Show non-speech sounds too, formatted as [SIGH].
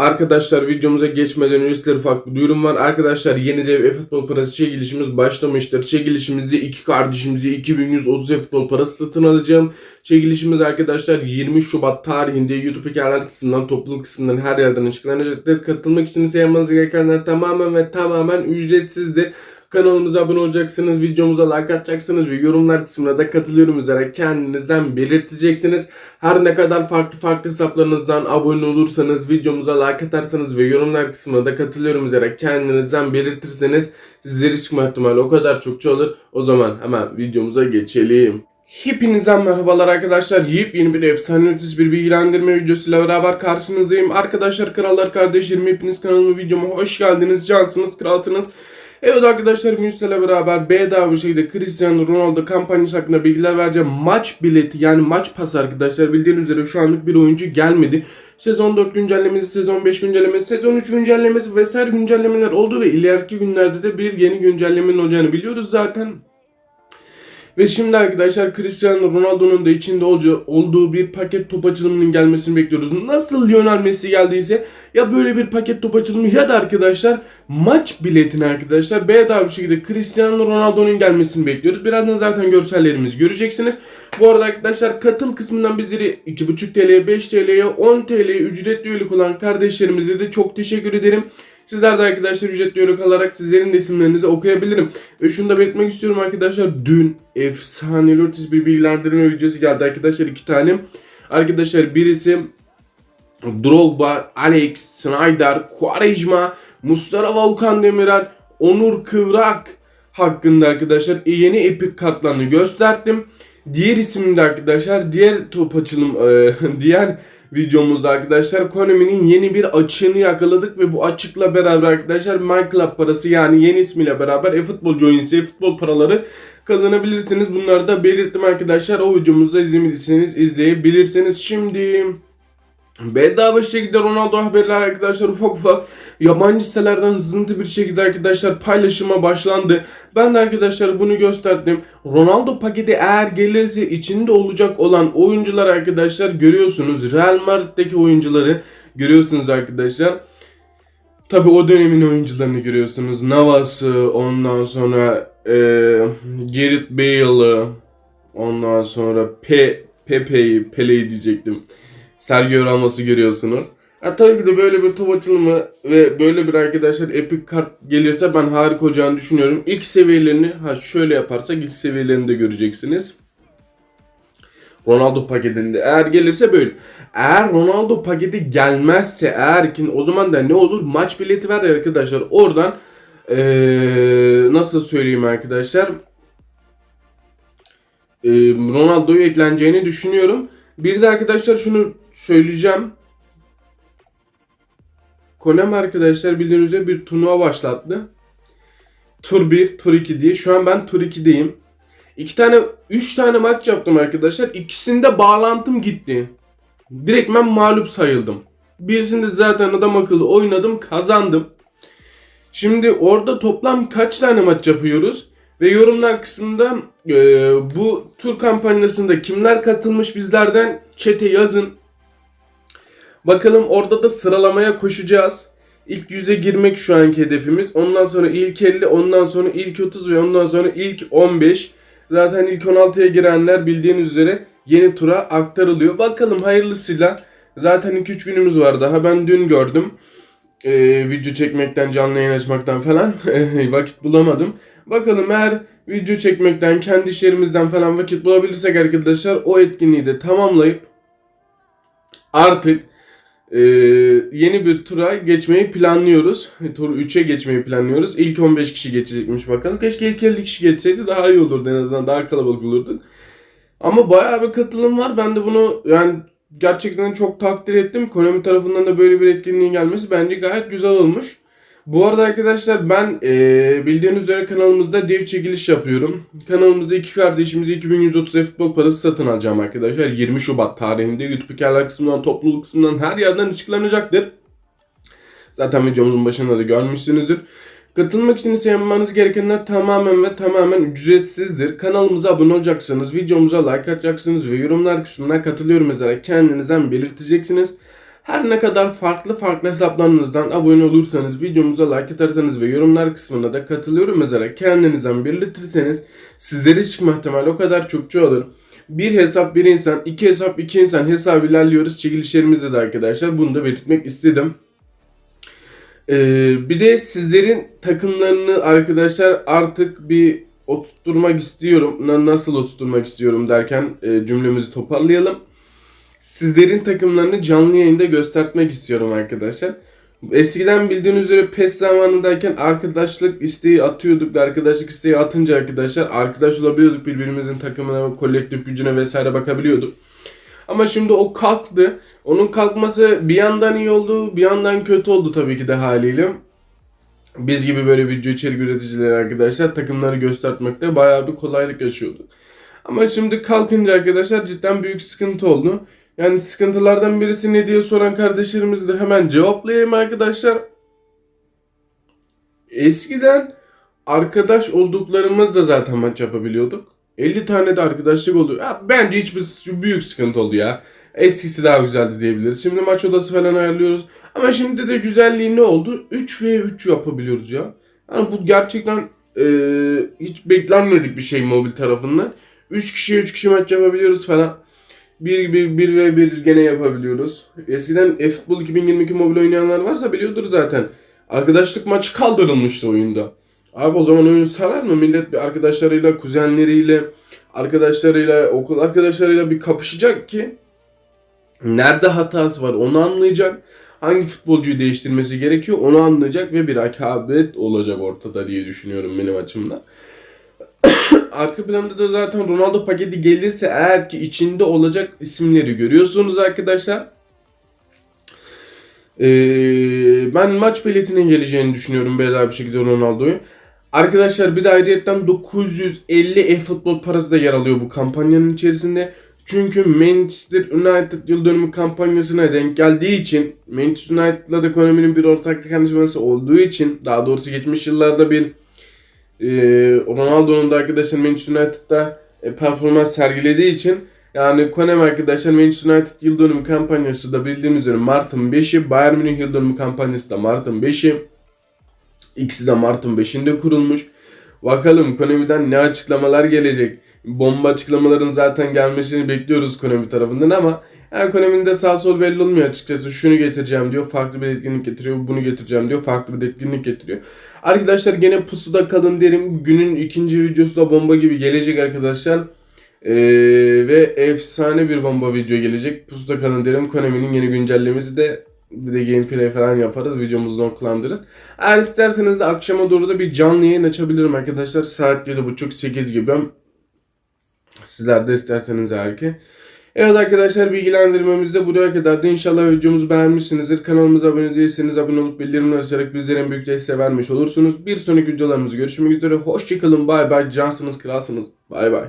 Arkadaşlar videomuza geçmeden önce sizlere ufak bir duyurum var. Arkadaşlar yeni dev e-futbol parası çekilişimiz başlamıştır. Çekilişimizde iki kardeşimize 2130 e-futbol parası satın alacağım. Çekilişimiz arkadaşlar 20 Şubat tarihinde YouTube hikayeler kısmından, topluluk kısmından her yerden açıklanacaktır. Katılmak için ise gerekenler tamamen ve tamamen ücretsizdir. Kanalımıza abone olacaksınız, videomuza like atacaksınız ve yorumlar kısmına da katılıyorum üzere kendinizden belirteceksiniz. Her ne kadar farklı farklı hesaplarınızdan abone olursanız, videomuza like atarsanız ve yorumlar kısmına da katılıyorum üzere kendinizden belirtirseniz sizlere çıkma ihtimali o kadar çokça olur. O zaman hemen videomuza geçelim. Hepinize merhabalar arkadaşlar. Yepyeni bir efsane ötesi bir bilgilendirme videosuyla beraber karşınızdayım. Arkadaşlar krallar kardeşlerim hepiniz kanalıma videoma hoş geldiniz. Cansınız kralsınız. Evet arkadaşlar bugün sizlerle beraber bedava bir şekilde Cristiano Ronaldo kampanyası hakkında bilgiler vereceğim. Maç bileti yani maç pası arkadaşlar bildiğiniz üzere şu anlık bir oyuncu gelmedi. Sezon 4 güncellemesi, sezon 5 güncellemesi, sezon 3 güncellemesi vesaire güncellemeler oldu ve ileriki günlerde de bir yeni güncellemenin olacağını biliyoruz zaten. Ve şimdi arkadaşlar Cristiano Ronaldo'nun da içinde olduğu bir paket top açılımının gelmesini bekliyoruz. Nasıl Lionel Messi geldiyse ya böyle bir paket top açılımı ya da arkadaşlar maç biletini arkadaşlar bedava bir şekilde Cristiano Ronaldo'nun gelmesini bekliyoruz. Birazdan zaten görsellerimizi göreceksiniz. Bu arada arkadaşlar katıl kısmından bizleri 2.5 TL'ye 5 TL'ye 10 TL'ye ücretli üyelik olan kardeşlerimize de çok teşekkür ederim. Sizler de arkadaşlar ücretli üyelik alarak sizlerin de isimlerinizi okuyabilirim. Ve şunu da belirtmek istiyorum arkadaşlar. Dün efsane ötesi bir bilgilendirme videosu geldi arkadaşlar iki tane. Arkadaşlar birisi Drogba, Alex, Snyder, Quaresma, Mustafa Volkan Demirel, Onur Kıvrak hakkında arkadaşlar yeni epik kartlarını gösterdim. Diğer isimde arkadaşlar diğer top açılım e, [LAUGHS] diğer videomuzda arkadaşlar Konami'nin yeni bir açığını yakaladık ve bu açıkla beraber arkadaşlar MyClub parası yani yeni ismiyle beraber eFootball Joins, eFootball paraları kazanabilirsiniz. Bunları da belirttim arkadaşlar. O videomuzda izlemediyseniz izleyebilirsiniz. Şimdi Bedava şekilde Ronaldo haberler arkadaşlar ufak ufak yabancı sitelerden hızlı bir şekilde arkadaşlar paylaşıma başlandı. Ben de arkadaşlar bunu gösterdim. Ronaldo paketi eğer gelirse içinde olacak olan oyuncular arkadaşlar görüyorsunuz. Real Madrid'deki oyuncuları görüyorsunuz arkadaşlar. Tabi o dönemin oyuncularını görüyorsunuz. Navas'ı, ondan sonra e, Gareth Bale'ı, ondan sonra Pe Pepe'yi, Pele'yi diyecektim. Sergio Ramos'u görüyorsunuz. Ha, tabii ki de böyle bir top açılımı ve böyle bir arkadaşlar epic kart gelirse ben harika olacağını düşünüyorum. İlk seviyelerini ha şöyle yaparsak ilk seviyelerini de göreceksiniz. Ronaldo paketinde eğer gelirse böyle. Eğer Ronaldo paketi gelmezse eğer ki o zaman da ne olur? Maç bileti var ya arkadaşlar. Oradan ee, nasıl söyleyeyim arkadaşlar? Ronaldo'yu ekleneceğini düşünüyorum. Bir de arkadaşlar şunu söyleyeceğim. Konami arkadaşlar bildiğiniz üzere bir turnuva başlattı. Tur 1, Tur 2 diye. Şu an ben Tur 2'deyim. İki tane, üç tane maç yaptım arkadaşlar. İkisinde bağlantım gitti. Direktmen mağlup sayıldım. Birisinde zaten adam akıllı oynadım, kazandım. Şimdi orada toplam kaç tane maç yapıyoruz? Ve yorumlar kısmında e, bu tur kampanyasında kimler katılmış bizlerden çete yazın. Bakalım orada da sıralamaya koşacağız. İlk 100'e girmek şu anki hedefimiz. Ondan sonra ilk 50, ondan sonra ilk 30 ve ondan sonra ilk 15. Zaten ilk 16'ya girenler bildiğiniz üzere yeni tura aktarılıyor. Bakalım hayırlısıyla. Zaten 2-3 günümüz var daha. Ben dün gördüm. Ee, video çekmekten, canlı yayın açmaktan falan [LAUGHS] vakit bulamadım. Bakalım eğer video çekmekten, kendi işlerimizden falan vakit bulabilirsek arkadaşlar o etkinliği de tamamlayıp artık e, yeni bir tura geçmeyi planlıyoruz. Tur 3'e geçmeyi planlıyoruz. İlk 15 kişi geçecekmiş bakalım. Keşke ilk 50 kişi geçseydi daha iyi olurdu en azından daha kalabalık olurdu. Ama bayağı bir katılım var. Ben de bunu yani gerçekten çok takdir ettim. Konami tarafından da böyle bir etkinliğin gelmesi bence gayet güzel olmuş. Bu arada arkadaşlar ben e, bildiğiniz üzere kanalımızda dev çekiliş yapıyorum. Kanalımızda iki kardeşimize 2130 futbol parası satın alacağım arkadaşlar. 20 Şubat tarihinde YouTube hikayeler kısmından, topluluk kısmından her yerden açıklanacaktır. Zaten videomuzun başında da görmüşsünüzdür. Katılmak için ise yapmanız gerekenler tamamen ve tamamen ücretsizdir. Kanalımıza abone olacaksınız, videomuza like atacaksınız ve yorumlar kısmına katılıyorum yazarak kendinizden belirteceksiniz. Her ne kadar farklı farklı hesaplarınızdan abone olursanız, videomuza like atarsanız ve yorumlar kısmına da katılıyorum yazarak kendinizden belirtirseniz sizlere çıkma ihtimali o kadar çokça olur. Bir hesap bir insan, iki hesap iki insan hesabı ilerliyoruz çekilişlerimizde de arkadaşlar. Bunu da belirtmek istedim. Ee, bir de sizlerin takımlarını arkadaşlar artık bir oturtturmak istiyorum. Na- Nasıl oturtturmak istiyorum derken e, cümlemizi toparlayalım. Sizlerin takımlarını canlı yayında göstermek istiyorum arkadaşlar. Eskiden bildiğiniz üzere PES zamanındayken arkadaşlık isteği atıyorduk arkadaşlık isteği atınca arkadaşlar arkadaş olabiliyorduk birbirimizin takımına, kolektif gücüne vesaire bakabiliyorduk. Ama şimdi o kalktı. Onun kalkması bir yandan iyi oldu, bir yandan kötü oldu tabii ki de haliyle. Biz gibi böyle video içerik üreticileri arkadaşlar takımları göstermekte bayağı bir kolaylık yaşıyordu. Ama şimdi kalkınca arkadaşlar cidden büyük sıkıntı oldu. Yani sıkıntılardan birisi ne diye soran kardeşlerimizi de hemen cevaplayayım arkadaşlar. Eskiden arkadaş olduklarımızda zaten maç yapabiliyorduk. 50 tane de arkadaşlık oldu. Ya bence hiçbir büyük sıkıntı oldu ya. Eskisi daha güzeldi diyebiliriz. Şimdi maç odası falan ayarlıyoruz. Ama şimdi de güzelliği ne oldu? 3 ve 3 yapabiliyoruz ya. Yani bu gerçekten e, hiç beklenmedik bir şey mobil tarafından. 3 kişi 3 kişi maç yapabiliyoruz falan. 1 1 1 ve 1 gene yapabiliyoruz. Eskiden e-futbol 2022 mobil oynayanlar varsa biliyordur zaten. Arkadaşlık maçı kaldırılmıştı oyunda. Abi o zaman oyun sarar mı? Millet bir arkadaşlarıyla, kuzenleriyle, arkadaşlarıyla, okul arkadaşlarıyla bir kapışacak ki nerede hatası var onu anlayacak. Hangi futbolcuyu değiştirmesi gerekiyor onu anlayacak ve bir rekabet olacak ortada diye düşünüyorum benim açımdan. Arka planda da zaten Ronaldo paketi gelirse eğer ki içinde olacak isimleri görüyorsunuz arkadaşlar. Ee, ben maç biletinin geleceğini düşünüyorum bedava bir şekilde Ronaldo'yu. Arkadaşlar bir de ayrıyetten 950 e-futbol parası da yer alıyor bu kampanyanın içerisinde. Çünkü Manchester United yıl dönümü kampanyasına denk geldiği için Manchester United'la da Konami'nin bir ortaklık anlaşması olduğu için daha doğrusu geçmiş yıllarda bir Ronaldo'nun da arkadaşlar Manchester United'da e, performans sergilediği için yani Konami arkadaşlar Manchester United yıl dönümü kampanyası da bildiğimiz üzere Mart'ın 5'i Bayern Münih yıl dönümü kampanyası da Mart'ın 5'i İkisi de Mart'ın 5'inde kurulmuş. Bakalım Konami'den ne açıklamalar gelecek. Bomba açıklamaların zaten gelmesini bekliyoruz Konami tarafından ama yani Konami'nin de sağ sol belli olmuyor açıkçası. Şunu getireceğim diyor, farklı bir etkinlik getiriyor. Bunu getireceğim diyor, farklı bir etkinlik getiriyor. Arkadaşlar gene pusuda kalın derim. Günün ikinci videosu da bomba gibi gelecek arkadaşlar. Ee, ve efsane bir bomba video gelecek. Pusuda kalın derim. Konami'nin yeni güncellemesi de bir de gameplay falan yaparız. Videomuzu oklandırırız. Eğer isterseniz de akşama doğru da bir canlı yayın açabilirim arkadaşlar. Saat 7.30-8 gibi. Sizler de isterseniz eğer ki. Evet arkadaşlar bilgilendirmemiz de buraya kadardı. İnşallah videomuzu beğenmişsinizdir. Kanalımıza abone değilseniz abone olup bildirimleri açarak bizlere en büyük desteği vermiş olursunuz. Bir sonraki videolarımızda görüşmek üzere. Hoşçakalın. Bay bay. Cansınız, kralsınız. Bay bay.